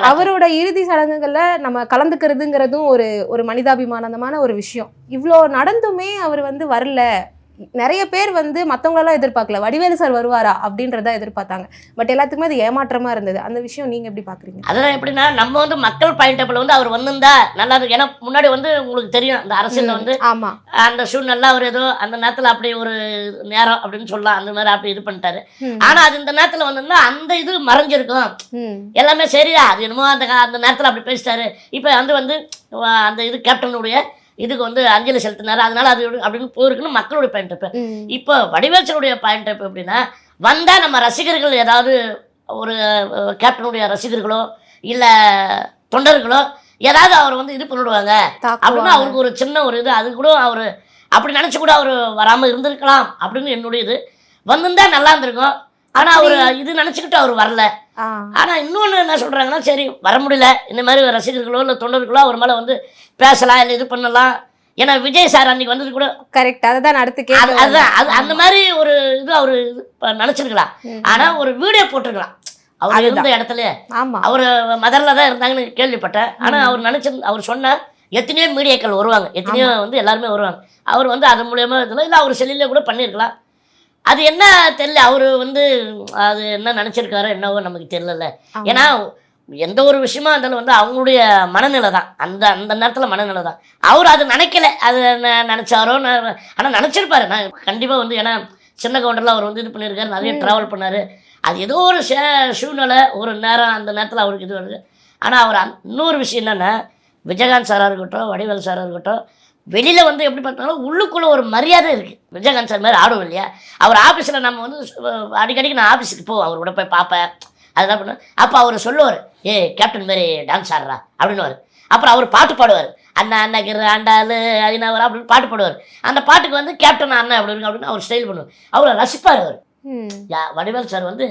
அவரோட இறுதி சடங்குகள்ல நம்ம கலந்துக்கிறதுங்கிறதும் ஒரு ஒரு மனிதாபிமானமான ஒரு விஷயம். இவ்வளோ நடந்துமே அவர் வந்து வரல. நிறைய பேர் வந்து மற்றவங்களெல்லாம் எதிர்பார்க்கல. வடிவேலு சார் வருவாரா? அப்படின்றத எதிர்பார்த்தாங்க. பட் எல்லாத்துக்குமே அது ஏமாற்றமா இருந்தது. அந்த விஷயம் நீங்க எப்படி பாக்குறீங்க? அதெல்லாம் எப்படின்னா நம்ம வந்து மக்கள் பாயிண்ட் ஆஃப்ல வந்து அவர் வந்திருந்தா நல்லா இருக்கு ஏன்னா முன்னாடி வந்து உங்களுக்கு தெரியும் அந்த அரசியல்ல வந்து ஆமா. அந்த சூழ்நிலை அவர் ஏதோ அந்த நேரத்துல அப்படி ஒரு நேரம் அப்படின்னு சொல்லலாம். அந்த மாதிரி அப்படி இது பண்ணிட்டாரு. ம், ஆனா அது இந்த நேரத்துல வந்திருந்தா அந்த இது மறைஞ்சிருக்கும். எல்லாமே சரியா அது என்னமோ அந்த அந்த நேரத்துல அப்படி பேசிட்டாரு. இப்போ வந்து வந்து அந்த இது கேப்டனுடைய இதுக்கு வந்து அஞ்சலி செலுத்தினாரு. அதனால அது அப்படின்னு போயிருக்குன்னு மக்களுடைய பாயிண்ட் ம், இப்போ வடிவேல்சனுடைய பாயிண்ட் ஆஃப் எப்படின்னா வந்தா நம்ம ரசிகர்கள் ஏதாவது ஒரு கேப்டனுடைய ரசிகர்களோ இல்ல தொண்டர்களோ ஏதாவது அவர் வந்து இது பண்ணிவிடுவாங்க அப்படின்னா. அவருக்கு ஒரு சின்ன ஒரு இது அது கூட அவர் அப்படி நினச்சி கூட அவர் வராமல் இருந்திருக்கலாம் அப்படின்னு என்னுடைய இது. வந்திருந்தா நல்லா இருந்திருக்கும். ஆனால் அவர் இது நினச்சிக்கிட்டு அவர் வரல. ஆ, ஆனால் இன்னொன்று என்ன சொல்கிறாங்கன்னா சரி வர முடியல. இந்த மாதிரி ரசிகர்களோ இல்லை தொண்டர்களோ அவர் மேலே வந்து பேசலாம் இல்லை இது பண்ணலாம். ஏன்னா விஜய் சார் அன்னைக்கு வந்தது கூட கரெக்ட் அதை தான் அடுத்து அதுதான். அது அந்த மாதிரி ஒரு இது அவர் நினச்சிருக்கலாம். ம், ஆனால் ஒரு வீடியோ போட்டிருக்கலாம். அவர் அதுதான். இருந்த இடத்துல ஆமா. அவர் மதரில் தான் இருந்தாங்கன்னு கேள்விப்பட்டேன். ஆனால் அவர் நினச்சி அவர் சொன்ன எத்தனையோ மீடியாக்கள் வருவாங்க. எத்தனையோ வந்து எல்லாருமே வருவாங்க. அவர் வந்து அது மூலியமா இதில் இல்லை அவர் செல்லிலே கூட பண்ணியிருக்கலாம் அது என்ன தெரியல. அவர் வந்து அது என்ன நினச்சிருக்காரோ என்னவோ நமக்கு தெரியல. ஏன்னா எந்த ஒரு விஷயமா இருந்தாலும் வந்து அவங்களுடைய மனநிலை தான். அந்த அந்த நேரத்தில் மனநிலை தான். அவர் அது நினைக்கல. அது நினைச்சாரோ ஆனால் நினச்சிருப்பாரு. நான் கண்டிப்பாக வந்து ஏன்னா சின்ன கவுண்டரில் அவர் வந்து இது பண்ணியிருக்காரு நிறைய ட்ராவல் பண்ணார். அது ஏதோ ஒரு சே- சூழ்நிலை ஒரு நேரம் அந்த நேரத்தில் அவருக்கு இது வருது. ஆனால் அவர் இன்னொரு விஷயம் என்னென்னா விஜயகாந்த் சாராக இருக்கட்டும் வடிவேல் சாராக இருக்கட்டும் வெளியில் வந்து எப்படி பார்த்தாலும் உள்ளுக்குள்ளே ஒரு மரியாதை இருக்குது விஜயகாந்த் சார் மாதிரி ஆடுவோம் இல்லையா? அவர் ஆஃபீஸில் நம்ம வந்து அடிக்கடிக்கு நான் ஆஃபீஸுக்கு போவோம் அவர் கூட போய் பார்ப்பேன். அதெல்லாம் பண்ணுவேன் அப்போ அவர் சொல்லுவார் ஏ கேப்டன் மாரி டான்ஸ் ஆடுறா அப்படின்னுவார். அப்புறம் அவர் பாட்டு பாடுவார். அண்ணா அண்ணகிற ஆண்டாளு அதினாவர் அப்படின்னு பாட்டு பாடுவார். அந்த பாட்டுக்கு வந்து கேப்டன் அண்ணா அப்படி இருக்கு அப்படின்னு அவர் ஸ்டைல் பண்ணுவார். அவரை ரசிப்பார் அவர். வடிவேல் சார் வந்து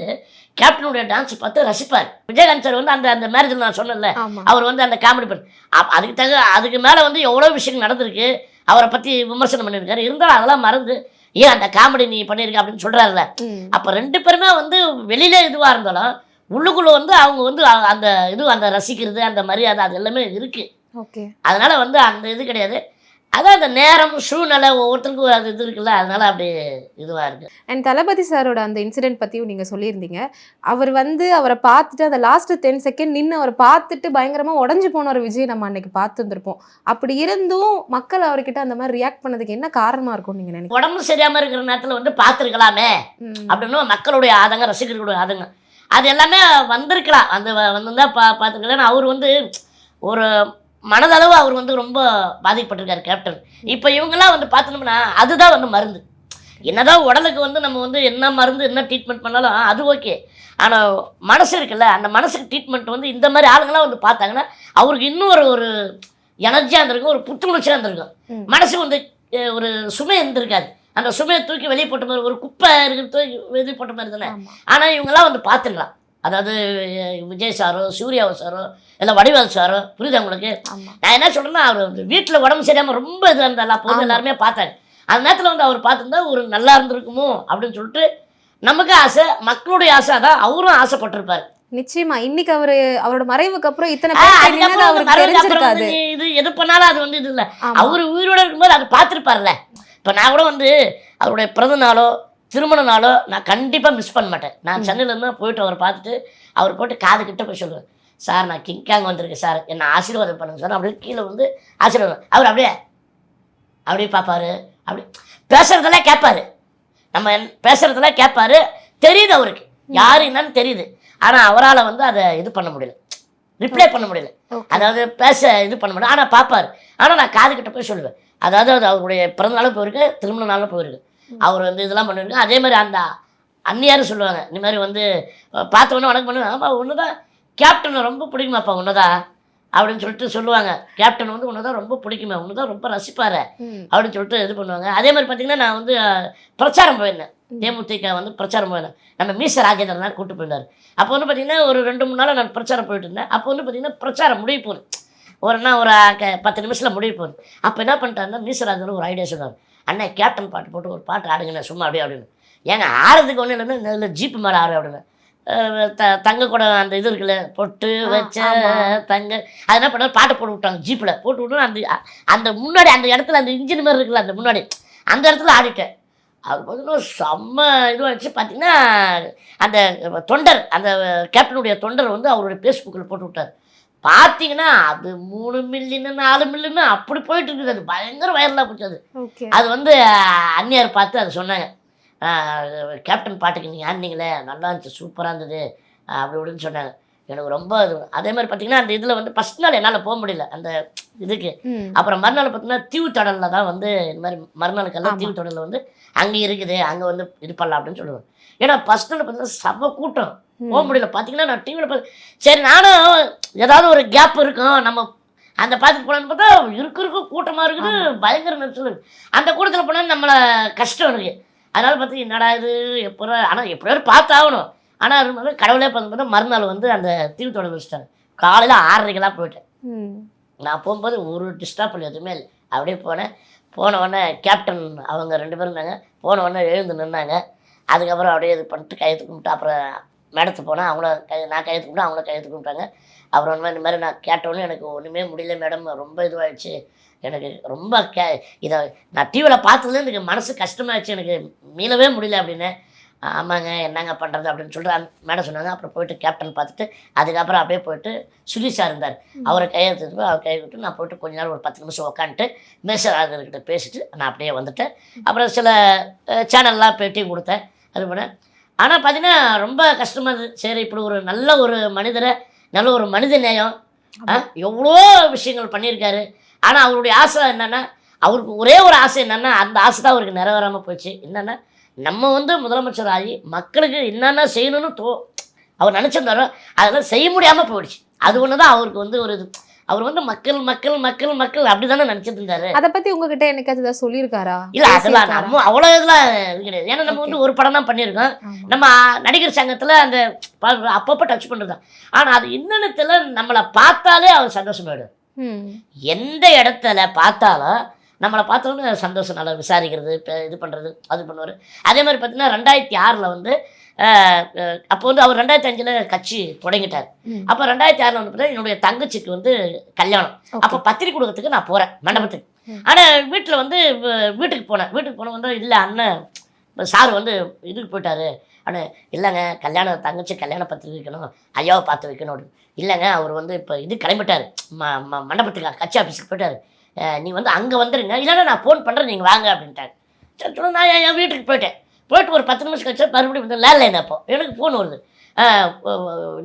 கேப்டனுடைய டான்ஸ் பார்த்து ரசிப்பார். விஜயகாந்த் சார் வந்து அந்த அந்த மேரேஜில் நான் சொன்னேன்ல ஆமா. அவர் வந்து அந்த காமெடி பண்ண அதுக்கு தக அதுக்கு மேலே வந்து எவ்வளோ விஷயங்கள் நடந்திருக்கு அவரை பற்றி விமர்சனம் பண்ணியிருக்காரு. இருந்தாலும் அதெல்லாம் மறந்து ஏன் அந்த காமெடி நீ பண்ணியிருக்க? அப்படின்னு சொல்கிறாருல. அப்போ ரெண்டு பேருமே வந்து வெளியில இதுவாக இருந்தாலும் உள்ளுக்குள்ளே வந்து அவங்க வந்து அந்த இது அந்த ரசிக்கிறது அந்த மரியாதை அது எல்லாமே இருக்குது ஓகே. அதனால வந்து அந்த இது கிடையாது. அதான் அந்த நேரம் சூழ்நிலை ஒவ்வொருத்தருக்கும் அது இது இருக்குல்ல அதனால அப்படி இதுவாக இருக்கு. அண்ட் தளபதி சாரோட அந்த இன்சிடென்ட் பற்றியும் நீங்கள் சொல்லியிருந்தீங்க. அவர் வந்து அவரை பார்த்துட்டு அந்த லாஸ்ட் டென் செகண்ட் நின்று அவரை பார்த்துட்டு பயங்கரமாக உடஞ்சி போன ஒரு விஜய் நம்ம அன்னைக்கு பார்த்துருந்துருப்போம் அப்படி இருந்தும் மக்கள் அவர்கிட்ட அந்த மாதிரி ரியாக்ட் பண்ணதுக்கு என்ன காரணமாக இருக்கும் நீங்கள் நினைக்கிறீங்க? உடம்பு சரியாம இருக்கிற நேரத்தில் வந்து பார்த்துருக்கலாமே. அப்படின்னு மக்களுடைய ஆதங்கம் ரசிகர்களுடைய ஆதங்கம் அது எல்லாமே வந்திருக்கலாம். அந்த வந்திருந்தா பா பார்த்துக்கலாம் அவர் வந்து ஒரு மனதளவு அவர் வந்து ரொம்ப பாதிக்கப்பட்டிருக்காரு கேப்டன் இப்போ இவங்கெல்லாம் வந்து பார்த்தோம்னா அதுதான் வந்து மருந்து. என்னதான் உடலுக்கு வந்து நம்ம வந்து என்ன மருந்து என்ன ட்ரீட்மெண்ட் பண்ணாலும் அது ஓகே ஆனால் மனசு இருக்குல்ல அந்த மனசுக்கு ட்ரீட்மெண்ட் வந்து இந்த மாதிரி ஆளுங்களாம் வந்து பார்த்தாங்கன்னா அவருக்கு இன்னும் ஒரு ஒரு எனர்ஜியாக இருந்திருக்கும் ஒரு புத்துணர்ச்சியாக இருந்திருக்கும். மனசு வந்து ஒரு சுமை இருந்திருக்காது. அந்த சுமையை தூக்கி வெளியே போட்ட மாதிரி ஒரு குப்பை இருக்கிற தூக்கி வெளியே போட்ட மாதிரி தானே. ஆனால் இவங்கெல்லாம் வந்து பார்த்துக்கலாம். அதாவது விஜய் சாரோ சூர்யாவோ சாரோ இல்லை வடிவேல் சாரோ புரியுதா உங்களுக்கு? நான் என்ன சொல்றேன்னா அவர் வீட்டில் உடம்பு சரியாமல் ரொம்ப இது இருந்தாலும் ஆமா. எல்லாருமே பார்த்தாங்க அந்த நேரத்தில் வந்து அவர் பார்த்துருந்தா ஒரு நல்லா இருந்திருக்குமோ? அப்படின்னு சொல்லிட்டு நமக்கு ஆசை மக்களுடைய ஆசை அதான் அவரும் ஆசைப்பட்டிருப்பாரு. நிச்சயமா. இன்னைக்கு அவரு அவரோட மறைவுக்கு அப்புறம் இத்தனை இது எது பண்ணாலும் அது வந்து இது இல்லை. அவர் உயிரோட இருக்கும்போது அது பார்த்துருப்பார்ல இப்போ நான் கூட வந்து அவருடைய பிறந்த நாளோ திருமண நாளோ நான் கண்டிப்பாக மிஸ் பண்ண மாட்டேன். நான். சென்னையிலேருந்து போயிட்டு அவர் பார்த்துட்டு அவர் போட்டு காது கிட்ட போய் சொல்லுவேன். சார் நான் கிங்காங் வந்திருக்கேன் சார். என்னை ஆசீர்வாதம் பண்ணுங்க சார். அப்படியே கீழே வந்து ஆசீர்வாதம் அவர் அப்படியே அப்படியே பார்ப்பாரு. அப்படி பேசுறதெல்லாம் கேட்பாரு. நம்ம என்- பேசுறதெல்லாம் கேட்பாரு. தெரியுது அவருக்கு. யாரு என்னன்னு தெரியுது. ஆனால் அவரால் வந்து அதை இது பண்ண முடியல. ரிப்ளை பண்ண முடியல. அதாவது பேச இது பண்ண முடியல. ஆனால் பார்ப்பாரு. ஆனால் நான் காது கிட்ட போய் சொல்லுவேன். அதாவது அது அவருடைய பிறந்த நாளும் போயிருக்கு திருமண நாளும் போயிருக்கு. அவர் வந்து இதெல்லாம் பண்ணிருக்கு அதே மாதிரி அந்த அந்நியாரும் சொல்லுவாங்க. இந்த மாதிரி வந்து அஹ், பார்த்த உடனே வணக்கம் பண்ணுவேன் ஆமாம் ஒன்று தான் கேப்டனை ரொம்ப பிடிக்குமாப்பா ஒன்று அப்படின்னு சொல்லிட்டு சொல்லுவாங்க. கேப்டன் வந்து ஒன்று தான் ரொம்ப பிடிக்குமே ஒன்று தான் ரொம்ப ரசிப்பாரு. அப்படின்னு சொல்லிட்டு இது பண்ணுவாங்க. அதே மாதிரி பார்த்தீங்கன்னா நான் வந்து பிரச்சாரம் போயிருந்தேன். தேமுதிக வந்து பிரச்சாரம் போயிருந்தேன். நம்ம மீச ராஜேந்திரன் தான் கூட்டு போயிருந்தார். அப்போ வந்து பார்த்தீங்கன்னா ஒரு ரெண்டு மூணு நாள் நான் பிரச்சாரம் போயிட்டு இருந்தேன். அப்போ வந்து பார்த்தீங்கன்னா பிரச்சாரம் முடிய போகுது. ஒரு என்ன ஒரு பத்து நிமிஷத்தில் முடிய போகுது. அப்போ என்ன பண்ணிட்டாருன்னா மீசராஜன் ஒரு ஐடியா சொன்னார் அண்ணா கேப்டன் பாட்டு போட்டு ஒரு பாட்டு ஆடுங்கண்ணே சும்மா அப்படியே அப்படின்னு. ஏங்க ஆடுறதுக்கு ஒன்றும் இல்லைன்னா இதில் ஜீப்பு மேலே ஆடு அப்படின்னு. த தங்க கூட அந்த இது இருக்குல்ல பொட்டு வச்ச. தங்க அது என்ன பண்ணாரு பாட்டு போட்டு விட்டாங்க ஜீப்பில். போட்டு விட்டு அந்த அந்த முன்னாடி அந்த இடத்துல அந்த இன்ஜின் மாதிரி இருக்குல்ல அந்த முன்னாடி. அந்த இடத்துல ஆடிட்டேன். அது பார்த்தீங்கன்னா செம்ம இதுவாகிடுச்சு பார்த்தீங்கன்னா அந்த தொண்டர் அந்த கேப்டனுடைய தொண்டர் வந்து அவருடைய ஃபேஸ்புக்கில் போட்டு விட்டார். பார்த்தீங்கன்னா அது மூணு மில்லியனு நாலு மில்லியனு அப்படி போயிட்டு இருக்குது அது பயங்கர வைரலாக போச்சு அது. அது வந்து அந்நியார் பார்த்து அதை சொன்னாங்க. கேப்டன் பாட்டுக்கு நீங்கள் ஆடினீங்களே நல்லா இருந்துச்சு சூப்பராக இருந்தது அப்படி இப்படின்னு சொன்னாங்க. எனக்கு ரொம்ப இது அதே மாதிரி பார்த்தீங்கன்னா அந்த இதில் வந்து ஃபஸ்ட் நாள் என்னால் போக முடியல அந்த இதுக்கு. அப்புறம் மறுநாள் பார்த்தீங்கன்னா தீவு தொடரில் தான் வந்து இந்த மாதிரி மறுநாளுக்கெல்லாம். தீவு தொடரில் வந்து அங்கே இருக்குது அங்கே வந்து இது பண்ணலாம் அப்படின்னு சொல்லுவாங்க. ஏன்னா ஃபஸ்ட் நாள் பார்த்தீங்கன்னா செம கூட்டம். போக. முடியல. பார்த்தீங்கன்னா நான் டிவியில் பார்த்து சரி நானும் ஏதாவது ஒரு கேப் இருக்கும். நம்ம அந்த பார்த்துட்டு போலான்னு பார்த்தா இருக்கு இருக்கு கூட்டமாக இருக்குது. பயங்கர நெரிசல் அந்த கூட்டத்தில் போனால் நம்மளை கஷ்டம் இருக்கு. அதனால பார்த்து என்னடா இது? எப்போ ஆனால் எப்படியாவது பார்த்து ஆகணும் ஆனால் வந்து கடவுளே பார்த்து பார்த்தா மறுநாள் வந்து அந்த தீவு தொடர் வச்சுட்டாங்க காலையில் ஆறரைக்கெல்லாம் போயிட்டேன். நான் போகும்போது ஒரு டிஸ்டர்ப் இல்லை எதுவுமே இல்லை. அப்படியே போனேன். போன உடனே கேப்டன் அவங்க ரெண்டு பேரும் இருந்தாங்க. போன உடனே எழுந்து நின்னாங்க. அதுக்கப்புறம் அப்படியே இது பண்ணிட்டு கையெழுத்து கும்பிட்டு அப்புறம் மேடத்துக்கு போனேன் அவங்கள கை நான் கையெழுத்து கும்பிட்டு அவங்கள கையெழுத்து கும்பிட்டாங்க. அப்புறம் இந்த மாதிரி இந்த மாதிரி நான் கேட்டோன்னே எனக்கு ஒன்றுமே முடியல மேடம். ரொம்ப இதுவாகிடுச்சு எனக்கு ரொம்ப கே இதை நான் டிவியில் பார்த்ததுலேருந்து எனக்கு மனசு கஷ்டமாயிடுச்சு. எனக்கு மீளவே முடியல அப்படின்னு. ஆமாங்க. என்னங்க பண்ணுறது அப்படின்னு சொல்லிட்டு அந்த மேடம் சொன்னாங்க. அப்புறம் போயிட்டு கேப்டன் பார்த்துட்டு அதுக்கப்புறம் அப்படியே போயிட்டு சுதி சார் இருந்தார். அவரை கையெழுத்து அவர் கையெழுத்து நான் போயிட்டு கொஞ்ச நேரம் ஒரு பத்து நிமிஷம் உட்காந்துட்டு மேசராஜர்கிட்ட பேசிட்டு நான் அப்படியே வந்துட்டேன். அப்புறம் சில சேனல்லாம் பேட்டியும் கொடுத்தேன். அது பண்ணேன் ஆனால் பார்த்தீங்கன்னா ரொம்ப கஷ்டமாக இருந்தது. சரி இப்படி ஒரு நல்ல ஒரு மனிதரை நல்ல ஒரு மனித நேயம் எவ்வளோ விஷயங்கள் பண்ணியிருக்காரு. ஆனால் அவருடைய ஆசை என்னென்னா அவருக்கு ஒரே ஒரு ஆசை என்னன்னா அந்த ஆசை தான் அவருக்கு நிறைவேறாமல் போச்சு. என்னன்னா நம்ம வந்து முதலமைச்சர் ஆகி மக்களுக்கு என்னென்ன செய்யணும்னு தோ அவர் நினச்சிருந்தாரோ அதெல்லாம் செய்ய முடியாமல் போயிடுச்சு. அது ஒன்று தான் அவருக்கு வந்து ஒரு இது அவர் வந்து மக்கள் மக்கள் மக்கள் மக்கள் அப்படி தானே நினச்சிட்டு இருந்தாரு. அத பத்தி உங்ககிட்ட என்னைக்காச்சும் ஏதாவது சொல்லியிருக்காரா? இல்ல அதெல்லாம்? நம்ம அவ்வளோ இதெல்லாம் இது கிடையாது. ஏன்னா நம்ம வந்து ஒரு படம் தான் பண்ணியிருக்கோம். நம்ம நடிகர் சங்கத்துல அந்த அப்பப்போ டச் பண்ணுறது தான் ஆனால் அது இன்னொன்னுத்துல நம்மளை பார்த்தாலே அவர் சந்தோஷமாயிடும். எந்த இடத்துல பார்த்தாலும் நம்மளை பார்த்தோன்னே சந்தோஷம் நல்லா விசாரிக்கிறது இது பண்ணுறது அது பண்ணுவார். அதே மாதிரி பார்த்தீங்கன்னா ரெண்டாயிரத்தி ஆறில் வந்து அப்போ வந்து அவர் ரெண்டாயிரத்தி அஞ்சில் கட்சி தொடங்கிட்டார். அப்போ ரெண்டாயிரத்தி ஆறில் வந்து என்னுடைய தங்கச்சிக்கு வந்து கல்யாணம். அப்போ பத்திரிக்கை கொடுக்கறதுக்கு நான் போகிறேன் மண்டபத்துக்கு. ஆனால் வீட்டில் வந்து வீட்டுக்கு போனேன். வீட்டுக்கு போன வந்து இல்லை அண்ணன் சார் வந்து இதுக்கு போயிட்டாரு. அண்ணே இல்லைங்க கல்யாணம் தங்கச்சி கல்யாண பத்திரிக்கை வைக்கணும் ஐயாவை பார்த்து வைக்கணும் அப்படின்னு. இல்லைங்க அவர் வந்து இப்போ இது கிளம்பிட்டார். ம மண்டபத்துக்கு கட்சி ஆஃபீஸுக்கு போயிட்டாரு. நீ வந்து அங்கே வந்துருங்க. இல்லைன்னா நான் ஃபோன் பண்ணுறேன் நீங்கள் வாங்க அப்படின்ட்டாங்க நான் என் வீட்டுக்கு போயிட்டேன். போயிட்டு ஒரு பத்து நிமிஷம் கழிச்சு மறுபடியும் வந்து லேண்ட்லைன் அப்போ. எனக்கு ஃபோன் வருது.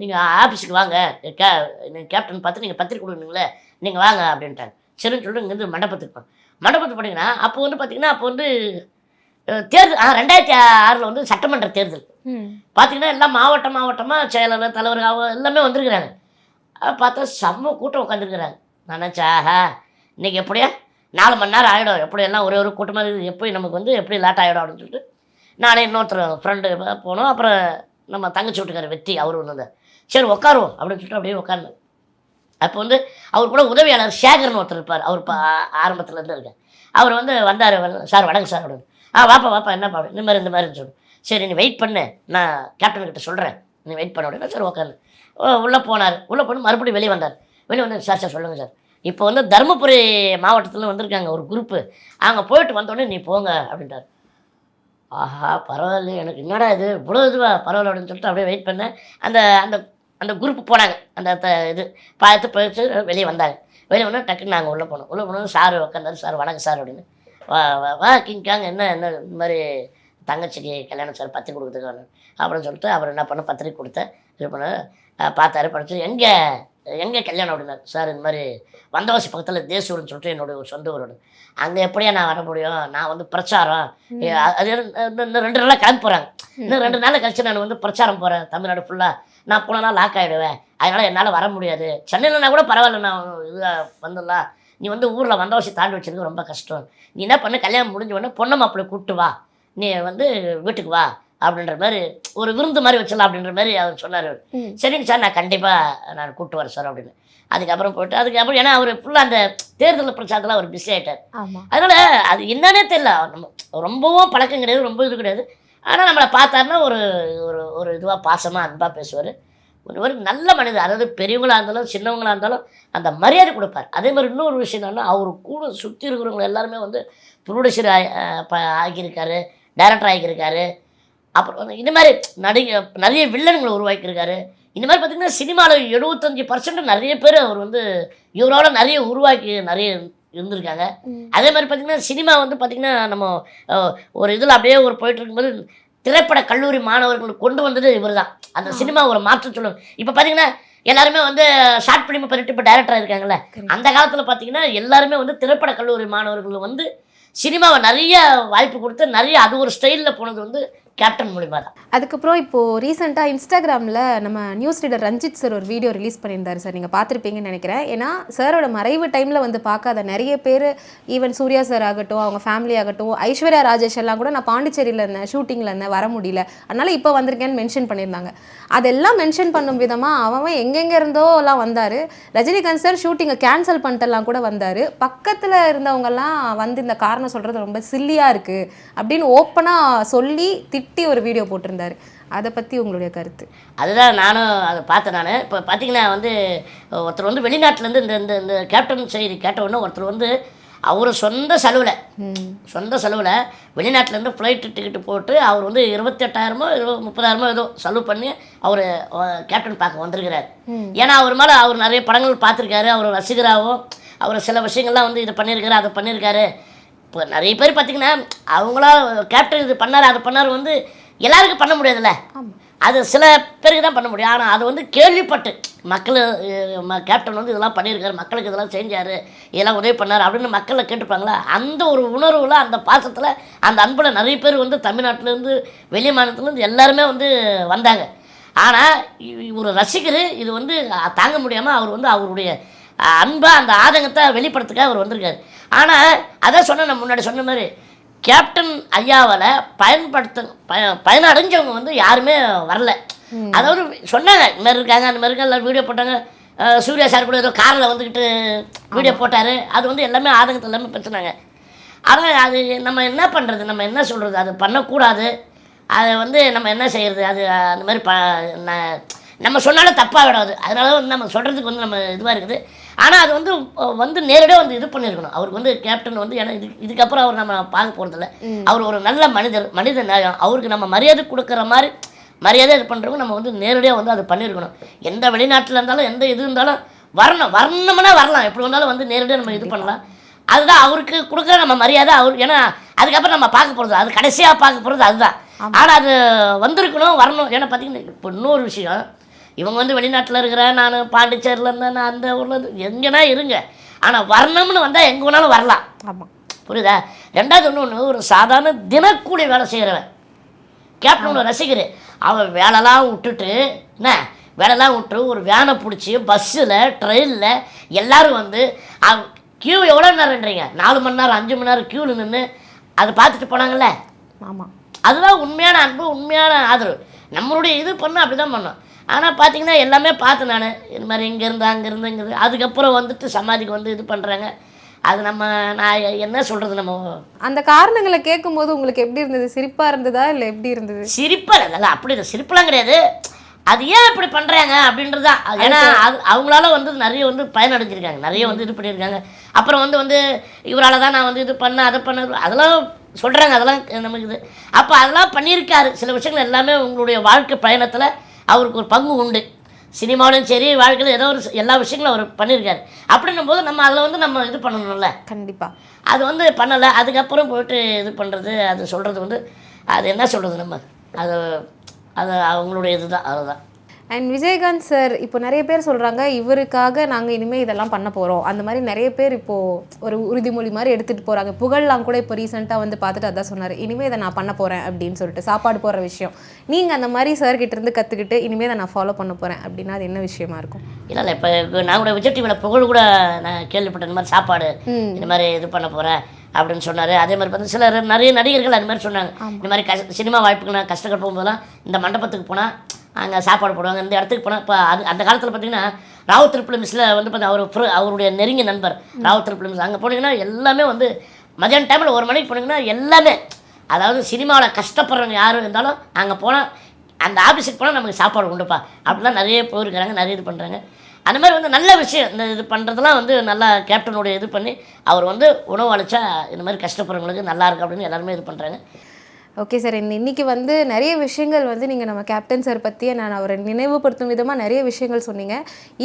நீங்கள் ஆஃபீஸுக்கு வாங்க. கே கேப்டன் பார்த்து நீங்கள் பத்திரிக்கை கொடுக்குறீங்களே நீங்கள் வாங்க அப்படின்ட்டாங்க. சரின்னு சொல்லிட்டு இங்கேருந்து மண்டபத்துக்கு மண்டபத்துக்கு போனீங்கன்னா அப்போ வந்து பார்த்தீங்கன்னா அப்போ வந்து தேர்தல் ஆ ரெண்டாயிரத்தி ஆறில் வந்து சட்டமன்ற தேர்தல். பார்த்தீங்கன்னா எல்லாம் மாவட்டம் மாவட்டமாக செயலர் தலைவர் எல்லாமே வந்திருக்கிறாங்க. பார்த்தா செம்ம கூட்டம் உட்காந்துருக்குறாங்க நான் நினச்சேன் ஆஹா இன்னைக்கு எப்படியா? நாலு மணி நேரம் ஆகிடும் எப்படி எல்லாம் ஒரே ஒரு கூட்டமாக இருக்குது? எப்படி நமக்கு வந்து எப்படி லேட் ஆகிடும் அப்படின்னு சொல்லிட்டு நானே இன்னொருத்தர் ஃப்ரெண்டு போனோம். அப்புறம் நம்ம தங்கச்சி வீட்டுக்கார வெற்றி அவர் ஒன்று வந்தார் சரி உட்காருவோம் அப்படின்னு சொல்லிட்டு அப்படியே உட்காந்து அப்போ வந்து அவர் கூட உதவியாளர் சேகர்னு ஒருத்தர் இருப்பார். அவர் இப்போ ஆரம்பத்துல இருந்து இருக்கார். அவர் வந்து வந்தார் சார் வணக்கம் சார் அப்படின்னு. ஆ வாப்பா வாப்பா என்னப்பா? பாடு இந்த மாதிரி இந்த மாதிரின்னு சொல்லு. சரி நீ வெயிட் பண்ணு. நான் கேப்டன்கிட்ட சொல்கிறேன் நீ வெயிட் பண்ண. அப்படின்னா சார் உட்காந்து உள்ளே போனார். உள்ளே போனால் மறுபடியும் வெளியே வந்தார். வெளியே வந்து சார் சார் சொல்லுங்கள் சார். இப்போ வந்து தருமபுரி மாவட்டத்தில் வந்திருக்காங்க ஒரு குரூப்பு அங்கே போயிட்டு வந்தோடனே நீ போங்க அப்படின்ட்டார். ஆஹா பரவாயில்ல எனக்கு என்னடா இது இவ்வளோ இதுவா பரவாயில்ல அப்படின்னு சொல்லிட்டு அப்படியே வெயிட் பண்ணேன். அந்த அந்த அந்த குரூப் போனாங்க. அந்த த இது பார்த்து போயிட்டு வெளியே வந்தாங்க. வெளியே வந்தால் டக்குன்னு நாங்கள் உள்ளே போனோம். உள்ளே போனோம் சார் உட்காந்தாரு சார் வணக்கம் சார் அப்படின்னு. வா வா வா கிங்காங்க என்ன என்ன இந்த மாதிரி தங்கச்சிக்கு கல்யாணம் சார் பத்திரிக்கை கொடுக்குறதுக்கு அப்படின்னு சொல்லிட்டு அவர் என்ன பண்ண பத்திரிக்கை கொடுத்தேன். இது பண்ண பார்த்தாரு படிச்சு எங்கே எங்கே கல்யாணம் அப்படின்னாரு? சார் இந்த மாதிரி வந்தவாசி பக்கத்தில் தேசூர்னு சொல்லிட்டு என்னுடைய ஒரு சொந்த ஊரோட. அங்கே எப்படியா நான் வர முடியும்? நான் வந்து பிரச்சாரம். அது இன்னும் ரெண்டு நாளாக கிளம்பி போகிறாங்க இன்னும் ரெண்டு நாள் கழிச்சு நான் வந்து பிரச்சாரம் போகிறேன் தமிழ்நாடு ஃபுல்லாக நான் போனா லாக் ஆகிடுவேன் அதனால் என்னால் வர முடியாது. சென்னையிலனா கூட பரவாயில்ல நான் இதாக வந்துடலாம் நீ வந்து ஊரில் வந்தவாசி தாண்டி வச்சிருக்க ரொம்ப கஷ்டம். நீ என்ன பண்ணு? கல்யாணம் முடிஞ்ச உடனே பொண்ணை மாப்பிள்ளை கூப்பிட்டு வா. நீ வந்து வீட்டுக்கு வா. அப்படின்ற மாதிரி ஒரு விருந்து மாதிரி வச்சிடலாம் அப்படின்ற மாதிரி அவர் சொன்னார் ம். சரிங்க சார் நான் கண்டிப்பாக நான் கூப்பிட்டு வரேன் சார் அப்படின்னு. அதுக்கப்புறம் போயிட்டு அதுக்கப்புறம் ஏன்னா அவர் ஃபுல்லாக அந்த தேர்தல் பிரச்சாரத்தில் அவர் பிஸி ஆகிட்டார் அதனால அது என்னன்னே தெரியல. நம்ம ரொம்பவும் பழக்கம் கிடையாது ரொம்ப இது கிடையாது. ஆனால் நம்மளை பார்த்தாருன்னா ஒரு ஒரு ஒரு இதுவாக பாசமாக அன்பாக பேசுவார். ஒரு ஒரு நல்ல மனிதர். அதாவது பெரியவங்களா இருந்தாலும் சின்னவங்களா இருந்தாலும் அந்த மரியாதை கொடுப்பார். அதே மாதிரி இன்னொரு விஷயம் என்னன்னா அவர் கூட சுற்றி இருக்கிறவங்க எல்லாருமே வந்து ப்ரொடியூசர் ஆகியிருக்காரு டைரக்டர் ஆகியிருக்காரு. அப்புறம் இந்த மாதிரி நடிகை நிறைய வில்லன்களை உருவாக்கியிருக்காரு இந்த மாதிரி பார்த்திங்கன்னா சினிமாவில் எழுபத்தஞ்சி பர்சன்ட் நிறைய பேர் அவர் வந்து இவரோட நிறைய உருவாக்கி நிறைய இருந்திருக்காங்க. அதே மாதிரி பார்த்திங்கன்னா சினிமா வந்து பார்த்திங்கன்னா நம்ம ஒரு இதில் அப்படியே ஒரு போயிட்டு இருக்கும்போது திரைப்பட கல்லூரி மாணவர்கள் கொண்டு வந்தது இவர் தான் அந்த. சினிமா ஒரு மாற்றம் சொல்லுவாங்க இப்போ பார்த்தீங்கன்னா எல்லாருமே வந்து ஷார்ட் ஃபிலிம் பண்ணிட்டு இப்போ டைரக்டராக இருக்காங்கல்ல. அந்த காலத்தில் பார்த்தீங்கன்னா எல்லாருமே வந்து திரைப்பட கல்லூரி மாணவர்கள் வந்து சினிமாவை நிறைய வாய்ப்பு கொடுத்து நிறைய அது ஒரு ஸ்டைலில் போனது வந்து கேப்டன் மூலிமா தான். அதுக்கப்புறம் இப்போ ரீசெண்டாக இன்ஸ்டாகிராமில் நம்ம நியூஸ் ரீடர் ரஞ்சித் சார் ஒரு வீடியோ ரிலீஸ் பண்ணியிருந்தார் சார் நீங்கள் பார்த்துருப்பீங்கன்னு நினைக்கிறேன். ஏன்னா சாரோட மறைவு டைமில் வந்து பார்க்காத நிறைய பேர் ஈவன் சூர்யா சார் ஆகட்டும் அவங்க ஃபேமிலி ஆகட்டும் ஐஸ்வர்யா ராஜேஷ் எல்லாம் கூட நான் பாண்டிச்சேரியில் இருந்தேன் ஷூட்டிங்கில் இருந்தேன் வர முடியல. அதனால இப்போ வந்திருக்கேன்னு மென்ஷன் பண்ணியிருந்தாங்க. அதெல்லாம் மென்ஷன் பண்ணும் விதமாக அவன் எங்கெங்கே இருந்தோ எல்லாம் வந்தார். ரஜினிகாந்த் சார் ஷூட்டிங்கை கேன்சல் பண்ணிட்டெல்லாம் கூட வந்தார். பக்கத்தில் இருந்தவங்கெல்லாம் வந்து இந்த காரணம் சொல்கிறது ரொம்ப சில்லியாக இருக்குது அப்படின்னு ஓப்பனாக சொல்லி திட்டு ஒரு வீடியோ போட்டிருந்தாரு. அதை பற்றி உங்களுடைய கருத்து? அதுதான் நானும் அதை பார்த்தேன் நான். இப்போ பார்த்தீங்கன்னா வந்து ஒருத்தர் வந்து வெளிநாட்டிலேருந்து இந்த இந்த இந்த கேப்டன் செய்தி கேட்ட உடனே ஒருத்தர் வந்து அவர் சொந்த செலவில் சொந்த செலவில் வெளிநாட்டிலேருந்து ஃப்ளைட்டு டிக்கெட்டு போட்டு அவர் வந்து இருபத்தெட்டாயிரமோ இருபது முப்பதாயிரமோ ஏதோ செலவு பண்ணி அவர் கேப்டன் பார்க்க வந்திருக்கிறார். ஏன்னா அவர் மேலே அவர் நிறைய படங்கள் பார்த்துருக்காரு. அவர் ரசிகராகவும் அவர் சில விஷயங்கள்லாம் வந்து இதை பண்ணியிருக்காரு அதை பண்ணியிருக்காரு இப்போ நிறைய பேர் பார்த்தீங்கன்னா அவங்களா கேப்டன் இது பண்ணார் அது பண்ணார் வந்து எல்லாருக்கும் பண்ண முடியாதுல்ல. அது சில பேருக்கு தான் பண்ண முடியும். ஆனால் அது வந்து கேள்விப்பட்டு மக்கள் கேப்டன் வந்து இதெல்லாம் பண்ணியிருக்காரு மக்களுக்கு இதெல்லாம் செஞ்சார் இதெல்லாம் உதவி பண்ணார் அப்படின்னு மக்களை கேட்டுப்பாங்களா அந்த ஒரு உணர்வில் அந்த பாசத்தில் அந்த அன்பில் நிறைய பேர் வந்து தமிழ்நாட்டிலேருந்து வெளி மாநிலத்துலேருந்து எல்லாருமே வந்து வந்தாங்க. ஆனால் ஒரு ரசிகர் இது வந்து தாங்க முடியாமல் அவர் வந்து அவருடைய அன்பை அந்த ஆதங்கத்தை வெளிப்படுத்துக்காக அவர் வந்திருக்காரு. ஆனால் அதான் சொன்ன நான் முன்னாடி சொன்ன மாதிரி கேப்டன் ஐயாவால் பயன்படுத்த பய பயனடைஞ்சவங்க வந்து யாருமே வரல. அதாவது சொன்னாங்க இந்த மாதிரி இருக்காங்க அந்த மாதிரி இருக்காங்க எல்லாம் வீடியோ போட்டாங்க சூர்யா சார் கூட ஏதோ காரில் வந்துக்கிட்டு வீடியோ போட்டார். அது வந்து எல்லாமே ஆதங்கத்தில் எல்லாமே பேசுனாங்க. ஆனால் அது நம்ம என்ன பண்ணுறது நம்ம என்ன சொல்கிறது அது பண்ணக்கூடாது. அதை வந்து நம்ம என்ன செய்கிறது அது அந்த மாதிரி ப நம்ம சொன்னாலும் தப்பாக விடாது. அதனால வந்து நம்ம சொல்கிறதுக்கு வந்து நம்ம இதுவாக இருக்குது. ஆனால் அது வந்து வந்து நேரடியாக வந்து இது பண்ணியிருக்கணும் அவருக்கு வந்து கேப்டன் வந்து ஏன்னா இது இதுக்கப்புறம் அவர் நம்ம பார்க்க போகிறதில்ல அவர் ஒரு நல்ல மனிதர் மனித நேயம் அவருக்கு நம்ம மரியாதை கொடுக்குற மாதிரி மரியாதை இது பண்ணுறவங்க நம்ம வந்து நேரடியாக வந்து அது பண்ணியிருக்கணும் எந்த வெளிநாட்டில் இருந்தாலும் எந்த இது இருந்தாலும் வரணும். வரணும்னா வரலாம். எப்படி வந்தாலும் வந்து நேரடியாக நம்ம இது பண்ணலாம். அதுதான் அவருக்கு கொடுக்குற நம்ம மரியாதை. அவர் ஏன்னா அதுக்கப்புறம் நம்ம பார்க்க போகிறது அது கடைசியாக பார்க்க போகிறது அதுதான். ஆனால் அது வந்திருக்கணும் வரணும். ஏன்னா பார்த்தீங்கன்னா இப்போ இன்னொரு விஷயம். இவங்க வந்து வெளிநாட்டில் இருக்கிற நான் பாண்டிச்சேரியில் இருந்தேன் நான் அந்த ஊரில் எங்கேனா இருங்க. ஆனால் வரணும்னு வந்தால் எங்கே வேணாலும் வரலாம். ஆமாம் புரியுதா? ரெண்டாவது இன்னொன்று ஒரு சாதாரண தினக்கூலி வேலை செய்கிறவன் கேப்டனோட ரசிகர். அவன் வேலைலாம் விட்டுட்டு என்ன? வேலைலாம் விட்டு ஒரு வேனை பிடிச்சி பஸ்ஸில் ட்ரெயினில் எல்லாரும் வந்து க்யூ எவ்வளோ நேரம்ன்றீங்க நாலு மணி நேரம் அஞ்சு மணி நேரம் க்யூவில் நின்று அதை பார்த்துட்டு போனாங்கல்ல? ஆமாம் அதுதான் உண்மையான அன்பு உண்மையான ஆதரவு. நம்மளுடைய இது பண்ண அப்படி தான் பண்ணோம். ஆனால் பார்த்தீங்கன்னா எல்லாமே பார்த்தேன் நான். இது மாதிரி இங்கேருந்து அங்கேருந்து இங்கே அதுக்கப்புறம் வந்துட்டு சமாதிக்கு வந்து இது பண்ணுறாங்க அது நம்ம நான் என்ன சொல்கிறது நம்ம? அந்த காரணங்களை கேட்கும்போது உங்களுக்கு எப்படி இருந்தது? சிரிப்பா இருந்ததா இல்லை எப்படி இருந்தது? சிரிப்பல் அதெல்லாம் அப்படி இல்லை. சிரிப்பெல்லாம் கிடையாது. அது ஏன் இப்படி பண்ணுறாங்க அப்படின்றது? தான் ஏன்னா அது அவங்களால வந்து நிறைய வந்து பயனடைஞ்சிருக்காங்க. நிறைய வந்து இது பண்ணியிருக்காங்க. அப்புறம் வந்து வந்து இவரால் தான் நான் வந்து இது பண்ண அதை பண்ண அதெல்லாம் சொல்கிறாங்க அதெல்லாம் நமக்கு இது. அப்போ அதெல்லாம் பண்ணியிருக்காரு. சில விஷயங்கள் எல்லாமே உங்களுடைய வாழ்க்கை பயணத்தில் அவருக்கு ஒரு பங்கு உண்டு. சினிமாவிலும் சரி வாழ்க்கையில் ஏதோ ஒரு எல்லா விஷயங்களும் அவர் பண்ணியிருக்காரு. அப்படின்னும் போது நம்ம அதில் வந்து நம்ம இது பண்ணணும்ல. கண்டிப்பா. அது வந்து பண்ணலை. அதுக்கப்புறம் போயிட்டு இது பண்ணுறது அது சொல்கிறது வந்து அது என்ன சொல்கிறது நம்ம? அது அது அவங்களுடைய இதுதான் அதுதான். அண்ட் விஜயகாந்த் சார் இப்போ நிறைய பேர் சொல்றாங்க இவருக்காக நாங்க இனிமே இதெல்லாம் பண்ண போறோம். அந்த மாதிரி நிறைய பேர் இப்போ ஒரு உறுதிமொழி மாதிரி எடுத்துட்டு போறாங்க. புகழ்லாம் கூட இப்போ ரீசெண்டாக வந்து பார்த்துட்டு அதான் சொன்னாரு. இனிமே இதை நான் பண்ண போறேன் அப்படின்னு சொல்லிட்டு சாப்பாடு போற விஷயம். நீங்க அந்த மாதிரி சார் கிட்ட இருந்து கத்துக்கிட்டு இனிமே இதை நான் ஃபாலோ பண்ண போறேன் அப்படின்னா அது என்ன விஷயமா இருக்கும்? இல்லை இல்லை இப்போ நான் கூட விஜய் டிவியில் புகழ் கூட நான் கேள்விப்பட்டேன். இந்த மாதிரி சாப்பாடு. இந்த மாதிரி இது பண்ண போகிறேன் அப்படின்னு சொன்னார். அதே மாதிரி பார்த்து சில நிறைய நடிகர்கள் அது மாதிரி சொன்னாங்க. இந்த மாதிரி கஷ்ட சினிமா வாய்ப்புக்கு நான் கஷ்டப்பட்டு போகும்போதெல்லாம் இந்த மண்டபத்துக்கு போனால் அங்கே சாப்பாடு போடுவாங்க. இந்த இடத்துக்கு போனால் இப்போ அது அந்த காலத்தில் பார்த்தீங்கன்னா ராவ் திருப்பிள் மிஸ்ஸில் வந்து பார்த்தா அவர் அவருடைய நெருங்கிய நண்பர் ராவ் திருப்பிள் மிஸ் அங்கே போனீங்கன்னா எல்லாமே வந்து மதியான டைமில் ஒரு மணிக்கு போனீங்கன்னா எல்லாமே அதாவது சினிமாவில் கஷ்டப்படுறவங்க யாரும் இருந்தாலும் அங்கே போனால் அந்த ஆஃபீஸுக்கு போனால் நமக்கு சாப்பாடு உண்டுப்பா அப்படிலாம் நிறைய போயிருக்கிறாங்க நிறைய இது பண்ணுறாங்க அந்த மாதிரி வந்து நல்ல விஷயம் இந்த இது பண்ணுறதுலாம் வந்து நல்லா கேப்டனுடைய இது பண்ணி அவர் வந்து உணவு அளிச்சா இந்த மாதிரி கஷ்டப்படுறவங்களுக்கு நல்லா இருக்கு அப்படின்னு எல்லாருமே இது பண்ணுறாங்க ஓகே சார் இன்னைக்கு வந்து நிறைய விஷயங்கள் வந்து நீங்கள் நம்ம கேப்டன் சார் பற்றியே நான் அவரை நினைவுபடுத்தும் விதமாக நிறைய விஷயங்கள் சொன்னீங்க.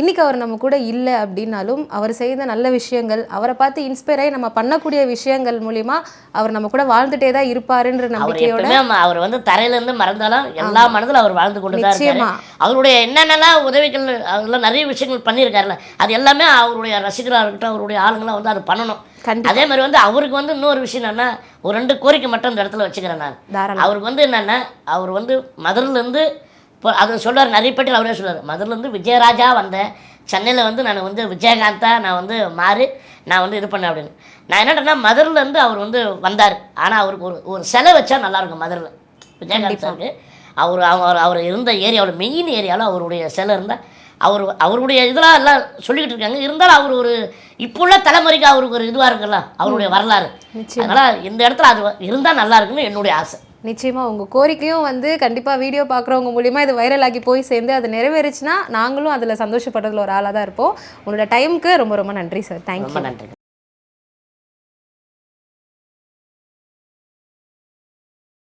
இன்னைக்கு அவர் நம்ம கூட இல்லை அப்படின்னாலும் அவர் செய்த நல்ல விஷயங்கள் அவரை பார்த்து இன்ஸ்பயர் ஆகி நம்ம பண்ணக்கூடிய விஷயங்கள் மூலிமா அவர் நம்ம கூட வாழ்ந்துட்டே தான் இருப்பாருன்ற நம்பிக்கையோட அவர் வந்து தரையிலேருந்து மறந்தாலும் எல்லா மனதில் அவர் வாழ்ந்து கொண்டு தான் இருக்காரு. அவருடைய என்னென்னலாம் உதவிகள் அதெல்லாம் நிறைய விஷயங்கள் பண்ணியிருக்காருல்ல அது எல்லாமே அவருடைய ரசிகராக இருக்கட்டும் அவருடைய ஆளுங்களாம் வந்து அதை பண்ணணும். அதே மாதிரி வந்து அவருக்கு வந்து இன்னொரு விஷயம் என்னன்னா ஒரு ரெண்டு கோரிக்கை மட்டும் இந்த இடத்துல வச்சுக்கிறேன் நான். அவருக்கு வந்து என்னென்னா அவர் வந்து மதுரிலேருந்து இப்போ அது சொல்றாரு நிறைய பேட்டில் அவரே சொல்றாரு மதுரிலேருந்து விஜயராஜா வந்தேன். சென்னையில் வந்து நான் வந்து விஜயகாந்தா நான் வந்து மாறி நான் வந்து இது பண்ணேன் அப்படின்னு. நான் என்னட்டேன்னா மதுரிலேருந்து அவர் வந்து வந்தார். ஆனால் அவருக்கு ஒரு ஒரு சிலை வச்சா நல்லாயிருக்கும் மதுரில் விஜயகாந்த் சாருக்கு. அவர் அவர் அவர் இருந்த ஏரியாவில் மெயின் ஏரியாவில் அவருடைய சிலை இருந்தால் அவர் அவருடைய இதெல்லாம் எல்லாம் சொல்லிக்கிட்டு இருக்காங்க. இருந்தாலும் அவர் ஒரு இப்போ உள்ள தலைமுறைக்கு அவருக்கு ஒரு இதுவாக இருக்குல்ல அவருடைய வரலாறு. அதனால் இந்த இடத்துல அது இருந்தால் நல்லா இருக்குன்னு என்னுடைய ஆசை. நிச்சயமா உங்க கோரிக்கையும் வந்து கண்டிப்பா வீடியோ பார்க்குறவங்க மூலியமா இது வைரல் ஆகி போய் சேர்ந்து அது நிறைவேறுச்சுன்னா நாங்களும் அதுல சந்தோஷப்படுறதுல ஒரு ஆளாக தான் இருப்போம். உங்களோட டைமுக்கு ரொம்ப ரொம்ப நன்றி சார் தேங்க்யூ நன்றி.